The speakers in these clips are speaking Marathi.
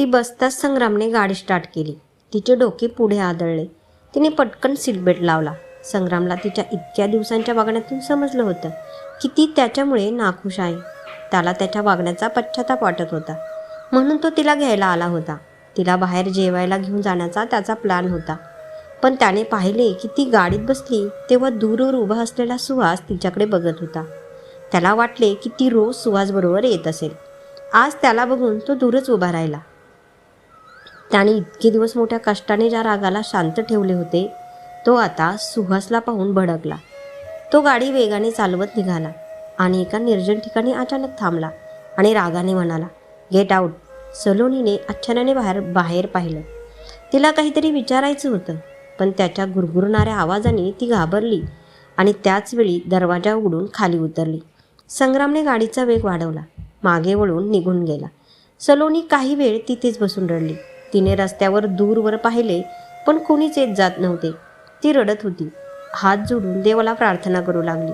ती बसताच संग्रामने गाडी स्टार्ट केली. तिचे डोके पुढे आदळले. तिने पटकन सीटबेल्ट लावला. संग्रामला तिच्या इतक्या दिवसांच्या वागण्यातून समजलं होतं की ती त्याच्यामुळे नाखुश आहे. त्याला त्याच्या वागण्याचा पश्चाताप वाटत होता. म्हणून तो तिला घ्यायला आला होता. तिला बाहेर जेवायला घेऊन जाण्याचा त्याचा प्लॅन होता. पण त्याने पाहिले की ती गाडीत बसली तेव्हा दूरवर उभा असलेला सुहास तिच्याकडे बघत होता. त्याला वाटले की ती रोज सुहासबरोबर येत असेल. आज त्याला बघून तो दूरच उभा राहिला. त्याने इतके दिवस मोठ्या कष्टाने ज्या रागाला शांत ठेवले होते तो आता सुहासला पाहून भडकला. तो गाडी वेगाने चालवत निघाला आणि एका निर्जन ठिकाणी अचानक थांबला आणि रागाने म्हणाला गेट आऊट सलोनीने आच्छानाने बाहेर बाहेर पाहिलं. तिला काहीतरी विचारायचं होतं पण त्याच्या गुरगुरणाऱ्या आवाजाने ती घाबरली आणि त्याचवेळी दरवाजा उघडून खाली उतरली. संग्रामने गाडीचा वेग वाढवला. मागे वळून निघून गेला. सलोनी काही वेळ तिथेच बसून रडली. तिने रस्त्यावर दूरवर पाहिले पण कोणीच येत जात नव्हते. ती रडत होती. हात जोडून देवाला प्रार्थना करू लागली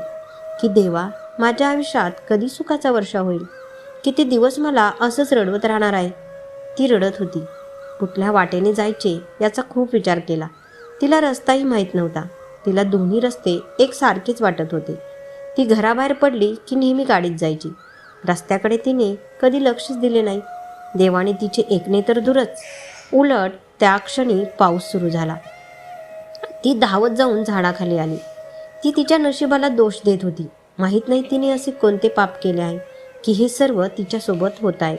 की देवा माझ्या आयुष्यात कधी सुखाचा वर्षा होईल? किती दिवस मला असंच रडवत राहणार आहे? ती रडत होती. कुठल्या वाटेने जायचे याचा खूप विचार केला. तिला रस्ताही माहीत नव्हता. तिला दोन्ही रस्ते एकसारखेच वाटत होते. ती घराबाहेर पडली की नेहमी गाडीत जायची. रस्त्याकडे तिने कधी लक्षच दिले नाही. देवाने तिचे एकने तर दूरच. उलट त्या क्षणी पाऊस सुरू झाला. ती धावत जाऊन झाडाखाली आली. ती तिच्या नशिबाला दोष देत होती. माहीत नाही तिने असे कोणते पाप केले आहे की हे सर्व तिच्यासोबत होत आहे.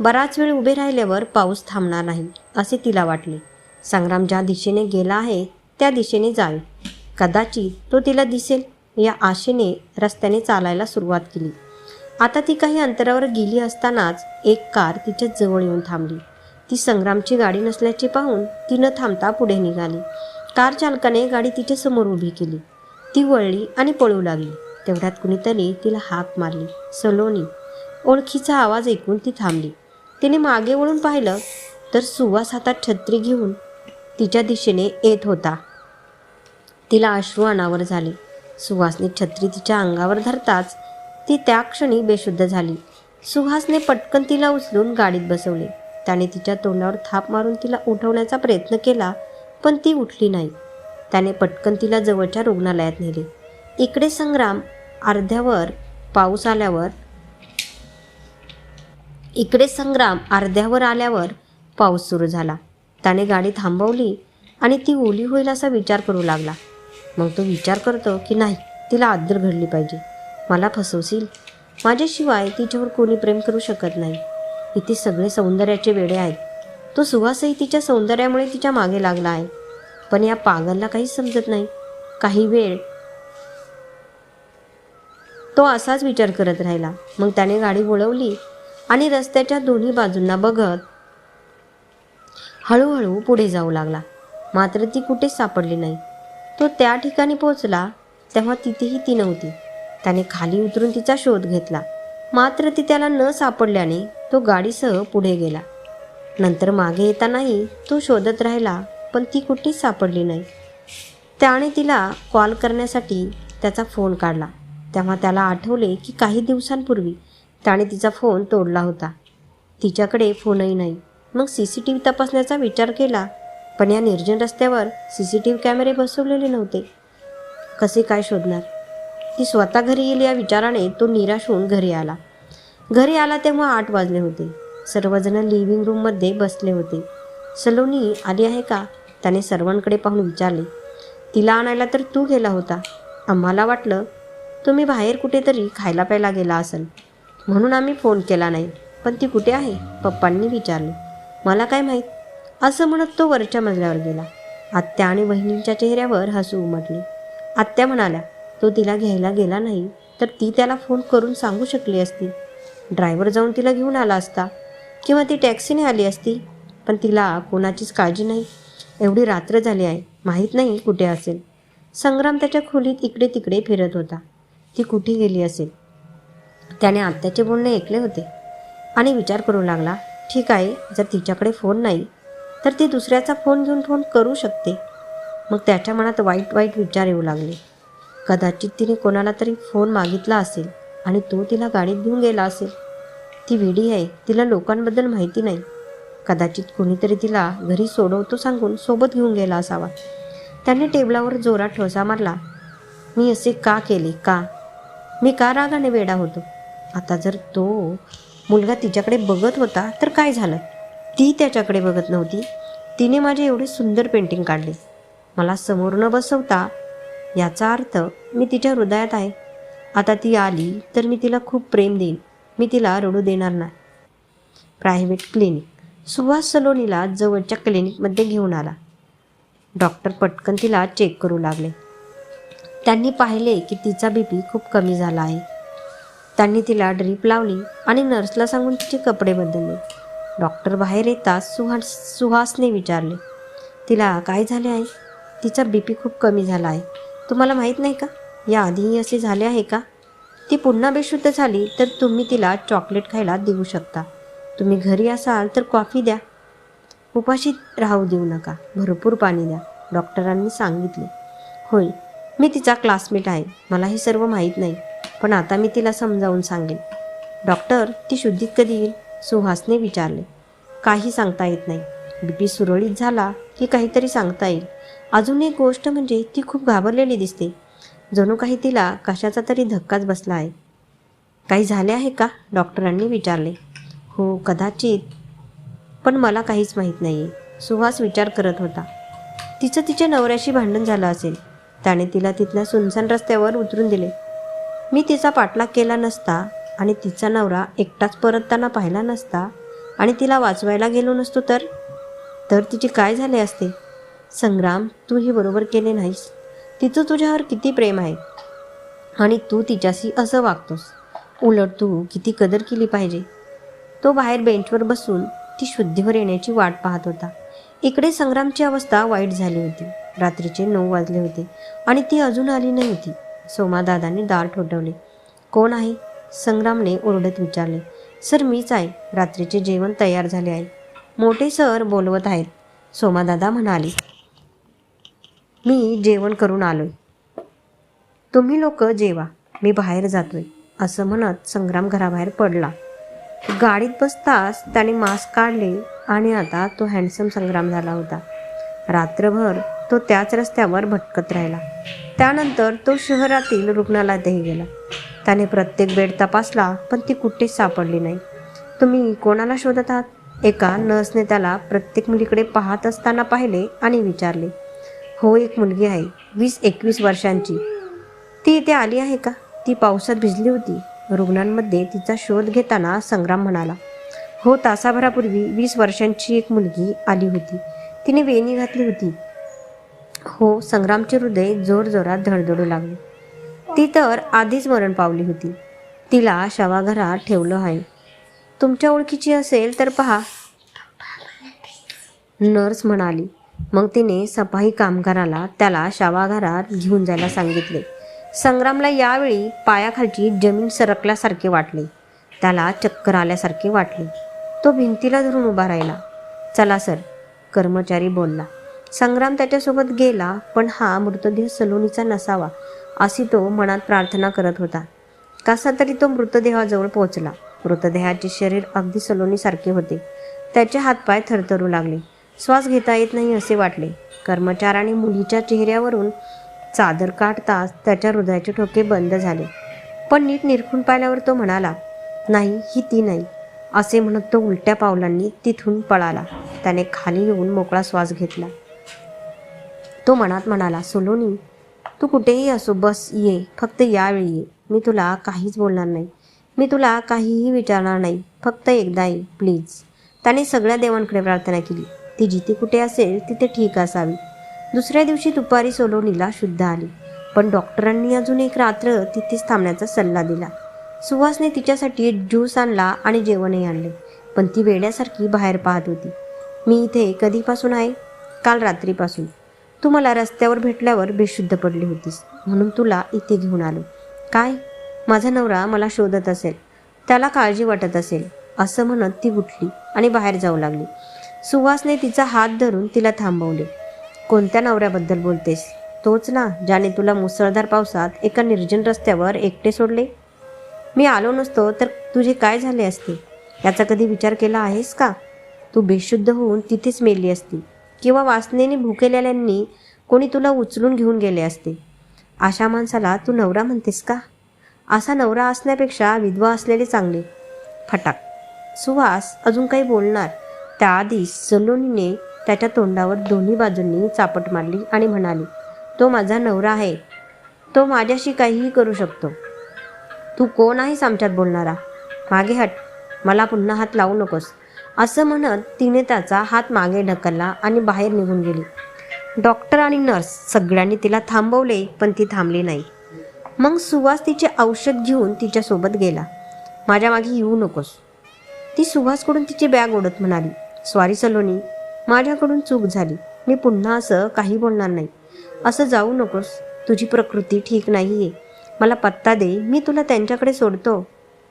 बराच वेळ उभे राहिल्यावर पाऊस थांबणार नाही असे तिला वाटले. संग्राम ज्या दिशेने गेला आहे त्या दिशेने जावे कदाचित तो तिला दिसेल या आशेने रस्त्याने चालायला सुरुवात केली. आता ती काही अंतरावर गेली असतानाच एक कार तिच्या जवळ येऊन थांबली. ती संग्रामची गाडी नसल्याचे पाहून ती न थांबता पुढे निघाली. कार चालकाने गाडी तिच्या समोर उभी केली. ती वळली आणि पळू लागली. तेवढ्यात कुणीतरी तिला हाक मारली. सलोनी. ओळखीचा आवाज ऐकून ती थांबली. तिने मागे वळून पाहिलं तर सुवास हातात छत्री घेऊन तिच्या दिशेने येत होता. तिला अश्रू अनावर झाले. सुहासने छत्री तिच्या अंगावर धरताच ती त्या क्षणी बेशुद्ध झाली. सुहासने पटकन तिला उचलून गाडीत बसवले. त्याने तिच्या तोंडावर थाप मारून तिला उठवण्याचा प्रयत्न केला पण ती उठली नाही. त्याने पटकन तिला जवळच्या रुग्णालयात नेले. इकडे संग्राम अर्ध्यावर पाऊस आल्यावर इकडे संग्राम अर्ध्यावर आल्यावर पाऊस सुरू झाला. त्याने गाडी थांबवली आणि ती ओली होईल असा विचार करू लागला. मग तो विचार करतो की नाही तिला आदर घडली पाहिजे. मला फसवशील? माझ्याशिवाय तिच्यावर कोणी प्रेम करू शकत नाही. इथे सगळे सौंदर्याचे वेडे आहेत. तो सुहासही तिच्या सौंदर्यामुळे तिच्यामागे लागला आहे. पण या पागलला काहीच समजत नाही. काही वेळ तो असाच विचार करत राहिला. मग त्याने गाडी वळवली आणि रस्त्याच्या दोन्ही बाजूंना बघत हळूहळू पुढे जाऊ लागला. मात्र ती कुठेच सापडली नाही. तो त्या ठिकाणी पोहोचला तेव्हा तिथेही ती नव्हती. त्याने खाली उतरून तिचा शोध घेतला. मात्र ती त्याला न सापडल्याने तो गाडीसह पुढे गेला. नंतर मागे येतानाही तो शोधत राहिला पण ती कुठेच सापडली नाही. त्याने तिला कॉल करण्यासाठी त्याचा फोन काढला. तेव्हा त्याला आठवले की काही दिवसांपूर्वी त्याने तिचा फोन तोडला होता. तिच्याकडे फोनही नाही. मग सी सी टी व्ही तपासण्याचा विचार केला पण या निर्जन रस्त्यावर सी सी टी व्ही कॅमेरे बसवलेले नव्हते. कसे काय शोधणार? ती स्वतः घरी येईल या विचाराने तो निराश होऊन घरी आला. घरी आला तेव्हा आठ वाजले होते. सर्वजण लिव्हिंग रूममध्ये बसले होते. सलोनी आली आहे का? त्याने सर्वांकडे पाहून विचारले. तिला आणायला तर तू गेला होता. आम्हाला वाटलं तुम्ही बाहेर कुठेतरी खायला प्यायला गेला असेल. म्हणून आम्ही फोन केला नाही. पण ती कुठे आहे? पप्पांनी विचारले. मला काय माहीत? असं म्हणत तो वरच्या मजल्यावर गेला. आत्या आणि बहिणींच्या चेहऱ्यावर हसू उमटले. आत्या म्हणाल्या तो तिला घ्यायला गेला नाही तर ती त्याला फोन करून सांगू शकली असती. ड्रायव्हर जाऊन तिला घेऊन आला असता. किंवा ती टॅक्सीने आली असती पण तिला कोणाचीच काळजी नाही. एवढी रात्र झाली आहे माहीत नाही कुठे असेल. संग्राम त्याच्या खोलीत इकडे तिकडे फिरत होता. ती कुठे गेली असेल? त्याने आत्याचे बोलणे ऐकले होते. आणि विचार करू लागला ठीक आहे जर तिच्याकडे फोन नाही तर ती दुसऱ्याचा फोन घेऊन फोन करू शकते. मग त्याच्या मनात वाईट वाईट विचार येऊ लागले. कदाचित तिने कोणाला तरी फोन मागितला असेल. आणि तो तिला गाडीत घेऊन गेला असेल. ती वेडी आहे तिला लोकांबद्दल माहिती नाही. कदाचित कोणीतरी तिला घरी सोडवतो सांगून सोबत घेऊन गेला असावा. त्याने टेबलावर जोरात ठोसा मारला. मी असे का केले? का? मी का रागाने वेडा होतो? आता जर तो मुलगा तिच्याकडे बघत होता तर काय झालं? ती त्याच्याकडे बघत नव्हती. तिने माझे एवढे सुंदर पेंटिंग काढले. मला समोर न बसवता याचा अर्थ मी तिच्या हृदयात आहे. आता ती आली तर मी तिला खूप प्रेम देईन. मी तिला रडू देणार नाही. प्रायव्हेट क्लिनिक सुहास सलोनीला जवळच्या क्लिनिकमध्ये घेऊन आला. डॉक्टर पटकन तिला चेक करू लागले. त्यांनी पाहिले की तिचा बी पी खूप कमी झाला आहे. त्यांनी तिला ड्रीप लावली आणि नर्सला सांगून तिचे कपडे बदलले. डॉक्टर बाहेर येताच सुहास सुहासने विचारले तिला काय झाले आहे तिचा बी पी खूप कमी झाला आहे. तुम्हाला माहीत नाही का? याआधीही असे झाले आहे का? ती पुन्हा बेशुद्ध झाली तर तुम्ही तिला चॉकलेट खायला देऊ शकता. तुम्ही घरी असाल तर कॉफी द्या. उपाशी राहू देऊ नका. भरपूर पाणी द्या डॉक्टरांनी सांगितले. होय मी तिचा क्लासमेट आहे. मला हे सर्व माहीत नाही पण आता मी तिला समजावून सांगेन. डॉक्टर ती शुद्धीत कधी येईल? सुहासने विचारले. काही सांगता येत नाही. बी पी सुरळीत झाला की काहीतरी सांगता येईल. अजून एक गोष्ट म्हणजे ती खूप घाबरलेली दिसते. जणू काही तिला कशाचा तरी धक्काच बसला आहे. काही झाले आहे का? डॉक्टरांनी विचारले. हो कदाचित. पण मला काहीच माहीत नाही आहे सुहास विचार करत होता. तिचं तिच्या नवऱ्याशी भांडण झालं असेल. त्याने तिला तिथल्या सुनसान रस्त्यावर उतरून दिले. मी तिचा पाठलाग केला नसता आणि तिचा नवरा एकटाच परतताना पाहिला नसता आणि तिला वाचवायला गेलो नसतो तर? तर तिचे काय झाले असते? संग्राम तू बरोबर केले नाहीस. तिचं तुझ्यावर किती प्रेम आहे? आणि तू तिच्याशी असं वागतोस. उलट तू किती कदर केली पाहिजे? तो बाहेर बेंचवर बसून ती शुद्धीवर येण्याची वाट पाहत होता. इकडे संग्रामची अवस्था वाईट झाली होती. रात्रीचे नऊ वाजले होते आणि ती अजून आली नव्हती. सोमादादाने दार ठोठवले. कोण आहे? संग्रामने ओरडत विचारले. सर मीच आहे. रात्रीचे जेवण तयार झाले आहे. मोठे सर बोलवत आहेत सोमादादा म्हणाले. मी जेवण करून आलोय. तुम्ही लोक जेवा मी बाहेर जातोय असं म्हणत संग्राम घराबाहेर पडला. गाडीत बसताच त्याने मास्क काढले आणि आता तो हँडसम संग्राम झाला होता. रात्रभर तो त्याच रस्त्यावर भटकत राहिला. त्यानंतर तो शहरातील रुग्णालयातही गेला. त्याने प्रत्येक बेड तपासला पण ती कुठेच सापडली नाही. तुम्ही कोणाला शोधत आहात? एका नर्सने त्याला प्रत्येक मुलीकडे पाहत असताना पाहिले आणि विचारले. हो एक मुलगी आहे वीस एकवीस वर्षांची. ती इथे आली आहे का? ती पावसात भिजली होती. रुग्णांमध्ये तिचा शोध घेताना संग्राम म्हणाला हो तासाभरापूर्वी वीस वर्षांची एक मुलगी आली होती. तिने वेणी घातली होती. हो संग्रामचे हृदय जोरजोरात धडधडू लागले. ती तर आधीच मरण पावली होती. तिला शवाघरात ठेवलं आहे. तुमच्या ओळखीची असेल तर पहा नर्स म्हणाली. मग तिने सफाई कामगाराला त्याला शावाघारात घेऊन जायला सांगितले. संग्रामला यावेळी पायाखालची जमीन सरकल्यासारखे वाटले. त्याला चक्कर आल्यासारखे वाटले. तो भिंतीला धरून उभा राहिला. चला सर कर्मचारी बोलला. संग्राम त्याच्यासोबत गेला पण हा मृतदेह सलोनीचा नसावा अशी तो मनात प्रार्थना करत होता. कसा तरी तो मृतदेहाजवळ पोहोचला. मृतदेहाचे शरीर अगदी सलोनीसारखे होते. त्याचे हातपाय थरथरू लागले. श्वास घेता येत नाही असे वाटले. कर्मचाऱ्याने मुलीच्या चेहऱ्यावरून चादर काढताच त्याच्या हृदयाचे ठोके बंद झाले. पण नीट निरखून पाहिल्यावर तो म्हणाला नाही ही ती नाही असे म्हणत तो उलट्या पावलांनी तिथून पळाला. त्याने खाली येऊन मोकळा श्वास घेतला. तो मनात म्हणाला सोलोनी तू कुठेही असो बस ये फक्त यावेळी ये. मी तुला काहीच बोलणार नाही. मी तुला काहीही विचारणार नाही. फक्त एकदा ये प्लीज. त्याने सगळ्या देवांकडे प्रार्थना केली. ती जिथे कुठे असेल तिथे ठीक असावी. दुसऱ्या दिवशी दुपारी सोलोनीला शुद्ध आली. पण डॉक्टरांनी अजून एक रात्र तिथेच थांबण्याचा सल्ला दिला. सुहासने तिच्यासाठी ज्यूस आणला आणि जेवणही आणले पण ती वेड्यासारखी बाहेर पाहत होती. मी इथे कधीपासून आहे? काल रात्रीपासून. तू मला रस्त्यावर भेटल्यावर बेशुद्ध पडली होतीस म्हणून तुला इथे घेऊन आलो. काय? माझा नवरा मला शोधत असेल त्याला काळजी वाटत असेल असं म्हणत ती उठली आणि बाहेर जाऊ लागली. सुहासने तिचा हात धरून तिला थांबवले. कोणत्या नवऱ्याबद्दल बोलतेस? तोच ना ज्याने तुला मुसळधार पावसात एका निर्जन रस्त्यावर एकटे सोडले? मी आलो नसतो तर तुझे काय झाले असते? याचा कधी विचार केला आहेस का? तू बेशुद्ध होऊन तिथेच मेली असती. किंवा वासनेने भुकेलेल्यांनी कोणी तुला उचलून घेऊन गेले असते? अशा माणसाला तू नवरा म्हणतेस का? असा नवरा असण्यापेक्षा विधवा असलेले चांगले. फटाक. सुहास अजून काही बोलणार त्याआधी सलोनीने त्याच्या तोंडावर दोन्ही बाजूंनी चापट मारली आणि म्हणाली तो माझा नवरा आहे. तो माझ्याशी काहीही करू शकतो. तू कोण आहेस आमच्यात बोलणारा? मागे हट. मला पुन्हा हात लावू नकोस. असं म्हणत तिने त्याचा हात मागे ढकलला आणि बाहेर निघून गेली. डॉक्टर आणि नर्स सगळ्यांनी तिला थांबवले पण ती थांबली नाही. मग सुवास तिचे औषध घेऊन तिच्यासोबत गेला. माझ्या मागे येऊ नकोस. ती सुहासकडून तिची बॅग ओढत म्हणाली सॉरी सलोनी माझ्याकडून चूक झाली. मी पुन्हा असं काही बोलणार नाही. असं जाऊ नकोस. तुझी प्रकृती ठीक नाही आहे मला पत्ता दे. मी तुला त्यांच्याकडे सोडतो.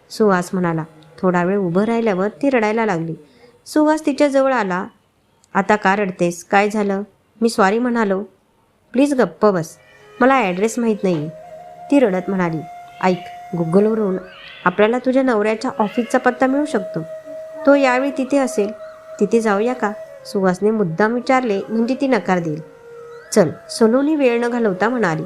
सुहास म्हणाला. थोडा वेळ उभं राहिल्यावर ती रडायला लागली. सुहास तिच्याजवळ आला. आता का रडतेस? काय झालं? मी सॉरी म्हणालो. प्लीज गप्प बस. मला ॲड्रेस माहीत नाही ती रडत म्हणाली. ऐक गुगलवरून आपल्याला तुझ्या नवऱ्याच्या ऑफिसचा पत्ता मिळू शकतो. तो यावेळी तिथे असेल. तिथे जाऊया का? सुहासने मुद्दाम विचारले म्हणजे ती नकार देईल. चल. सलोनी वेळ न घालवता म्हणाली.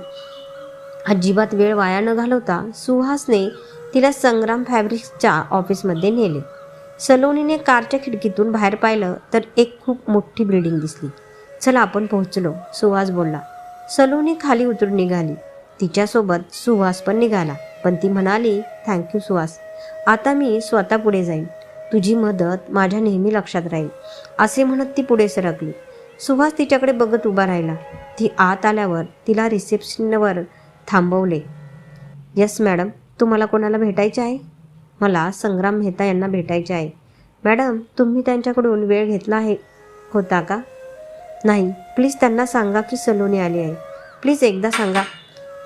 अजिबात वेळ वाया न घालवता सुहासने तिला संग्राम फॅब्रिक्सच्या ऑफिसमध्ये नेले. सलोनीने कारच्या खिडकीतून बाहेर पाहिलं तर एक खूप मोठी बिल्डिंग दिसली. चला आपण पोहोचलो सुहास बोलला. सलोनी खाली उतरून निघाली. तिच्यासोबत सुहास पण निघाला. पण ती म्हणाली थँक्यू सुहास. आता मी स्वतः पुढे जाईन. तुझी मदत माझ्या नेहमी लक्षात राहील. असे म्हणत ती पुढे सरकली. सुहास तिच्याकडे बघत उभा राहिला. ती आत आल्यावर तिला रिसेप्शनवर थांबवले. Yes madam. तुम्हाला कोणाला भेटायचे आहे? मला संग्राम मेहता यांना भेटायचे आहे. मॅडम तुम्ही त्यांच्याकडून वेळ घेतला आहे होता का? नाही. प्लीज त्यांना सांगा की सलोनी आली आहे. प्लीज एकदा सांगा.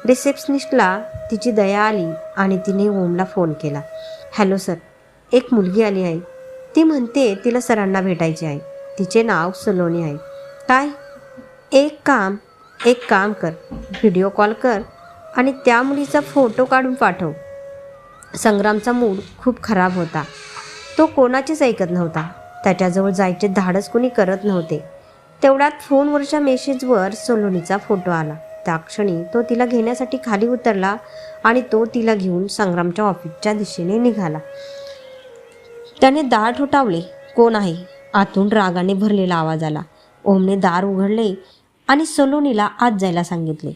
रिसेप्शनिस्टला तिची दया आली आणि तिने ओमला फोन केला. Hello sir. एक मुलगी आली आहे ती म्हणते तिला सरांना भेटायचे आहे. तिचे नाव सलोनी आहे. काय? एक काम एक काम कर. व्हिडिओ कॉल कर आणि त्या मुलीचा फोटो काढून पाठव. संग्रामचा मूड खूप खराब होता. तो कोणाचीच ऐकत नव्हता. त्याच्याजवळ जायचे धाडस कोणी करत नव्हते. तेवढ्यात फोनवरच्या मेसेजवर सलोनीचा फोटो आला. त्या क्षणी तो तिला घेण्यासाठी खाली उतरला आणि तो तिला घेऊन संग्रामच्या ऑफिसच्या दिशेने निघाला. त्याने दार ठोठावले कोण आहे? आतून रागाने भरलेला आवाज आला. ओमने दार उघडले आणि सलोनीला आत जायला सांगितले.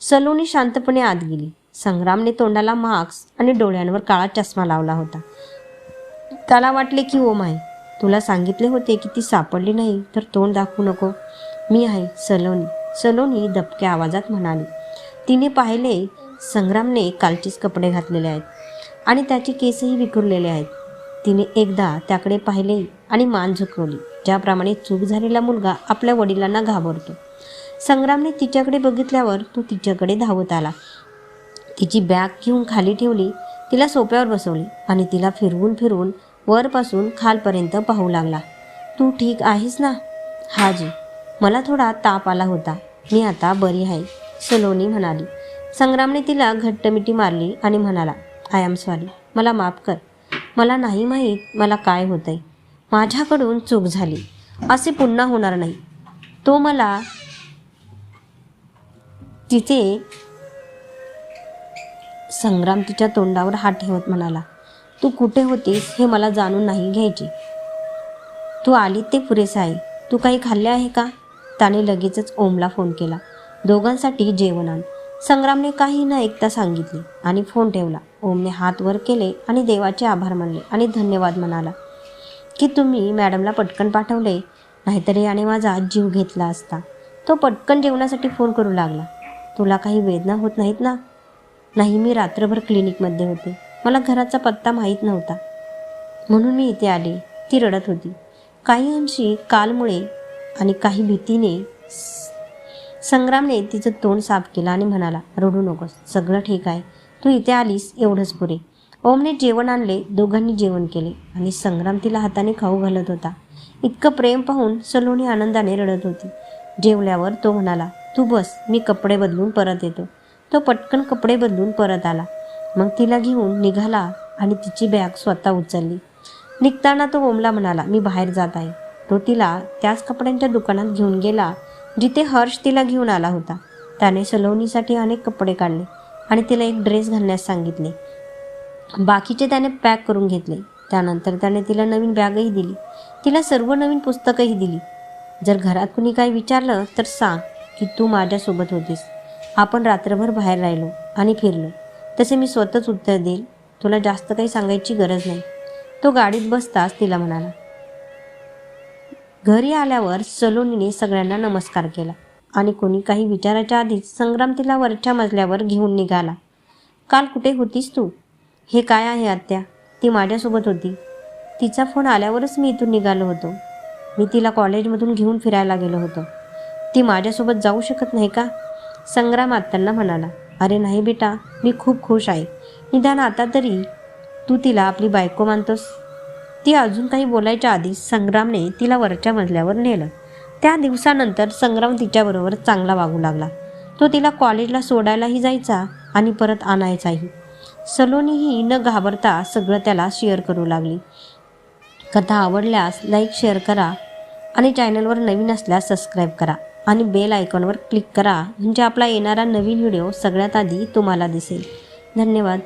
सलोनी शांतपणे आत गेली. संग्रामने तोंडाला मास्क आणि डोळ्यांवर काळा चष्मा लावला होता. त्याला वाटले की ओम आहे. तुला सांगितले होते की ती सापडली नाही तर तोंड दाखवू नको. मी आहे सलोनी. सलोनी दबक्या आवाजात म्हणाली. तिने पाहिले संग्रामने कालचेच कपडे घातलेले आहेत आणि त्याचे केसही विखुरलेले आहेत. तिने एकदा त्याकडे पाहिले आणि मान झुकवली. ज्याप्रमाणे चूक झालेला मुलगा आपल्या वडिलांना घाबरतो. संग्रामने तिच्याकडे बघितल्यावर तो तिच्याकडे धावत आला. तिची बॅग घेऊन खाली ठेवली तिला सोप्यावर बसवली आणि तिला फिरवून फिरवून वरपासून खालपर्यंत पाहू लागला. तू ठीक आहेस ना? हाजी मला थोडा ताप आला होता. मी आता बरी आहे सलोनी म्हणाली. संग्रामने तिला घट्ट मिठी मारली आणि म्हणाला आय एम सॉरी. मला माफ कर. मला नाही माहीत मला काय होतंय. माझ्याकडून चूक झाली. असे पुन्हा होणार नाही. तो मला तिथे संग्राम तिच्या तोंडावर हात ठेवत म्हणाला तू कुठे होतीस हे मला जाणून नाही घ्यायचे. तू आली ते पुरेसे आहे. तू काही खाल्ले आहे का? त्याने लगेचच ओमला फोन केला. दोघांसाठी जेवण आण. संग्रामने काही न ऐकता सांगितले आणि फोन ठेवला. ओमने हात वर केले आणि देवाचे आभार मानले आणि धन्यवाद म्हणाला की तुम्ही मॅडमला पटकन पाठवले नाहीतर याने माझा जीव घेतला असता. तो पटकन जेवणासाठी फोन करू लागला. तुला काही वेदना होत नाहीत ना? नाही मी रात्रभर क्लिनिकमध्ये होते. मला घराचा पत्ता माहीत नव्हता. म्हणून मी इथे आले. ती रडत होती. काही अंशी कालमुळे आणि काही भीतीने संग्रामने तिचं तोंड साफ केलं आणि म्हणाला रडू नकोस. सगळं ठीक आहे. तू इथे आलीस एवढंच पुरे. ओमने जेवण आणले दोघांनी जेवण केले आणि संग्राम तिला हाताने खाऊ घालत होता. इतकं प्रेम पाहून सलोनी आनंदाने रडत होती. जेवल्यावर तो म्हणाला तू बस मी कपडे बदलून परत येतो. तो पटकन कपडे बदलून परत आला. मग तिला घेऊन निघाला आणि तिची बॅग स्वतः उचलली. निघताना तो ओमला म्हणाला मी बाहेर जात आहे. तो तिला त्याच कपड्यांच्या दुकानात घेऊन गेला जिथे हर्ष तिला घेऊन आला होता. त्याने सलोनीसाठी अनेक कपडे काढले. आणि तिला एक ड्रेस घालण्यास सांगितले. बाकीचे त्याने पॅक करून घेतले. त्यानंतर त्याने तिला नवीन बॅगही दिली. तिला सर्व नवीन पुस्तकंही दिली. जर घरात कुणी काही विचारलं तर सांग की तू माझ्यासोबत होतीस. आपण रात्रभर बाहेर राहिलो आणि फिरलो. तसे मी स्वतःच उत्तर देईल. तुला जास्त काही सांगायची गरज नाही. तो गाडीत बसताच तिला म्हणाला. घरी आल्यावर सलोनीने सगळ्यांना नमस्कार केला. आणि कोणी काही विचाराच्या आधीच संग्राम तिला वरच्या मजल्यावर घेऊन निघाला. काल कुठे होतीस तू? हे काय आहे आत्या? ती माझ्यासोबत होती. तिचा फोन आल्यावरच मी इथून निघालो होतो. मी तिला कॉलेजमधून घेऊन फिरायला गेलो होतो. ती माझ्यासोबत जाऊ शकत नाही का? संग्राम आत्यांना म्हणाला. अरे नाही बेटा मी खूप खुश आहे. निदान आता तरी तू तिला आपली बायको मानतोस. ती अजून काही बोलायच्या आधी संग्रामने तिला वरच्या मजल्यावर नेलं. त्या दिवसानंतर संग्राम तिच्याबरोबर चांगला वागू लागला. तो तिला कॉलेजला सोडायलाही जायचा आणि परत आणायचाही. सलोनीही न घाबरता सगळं त्याला शेअर करू लागली. कथा आवडल्यास लाईक शेअर करा आणि चॅनलवर नवीन असल्यास सबस्क्राईब करा आणि बेल आयकॉनवर क्लिक करा म्हणजे आपला येणारा नवीन व्हिडिओ सगळ्यात आधी तुम्हाला दिसेल. धन्यवाद.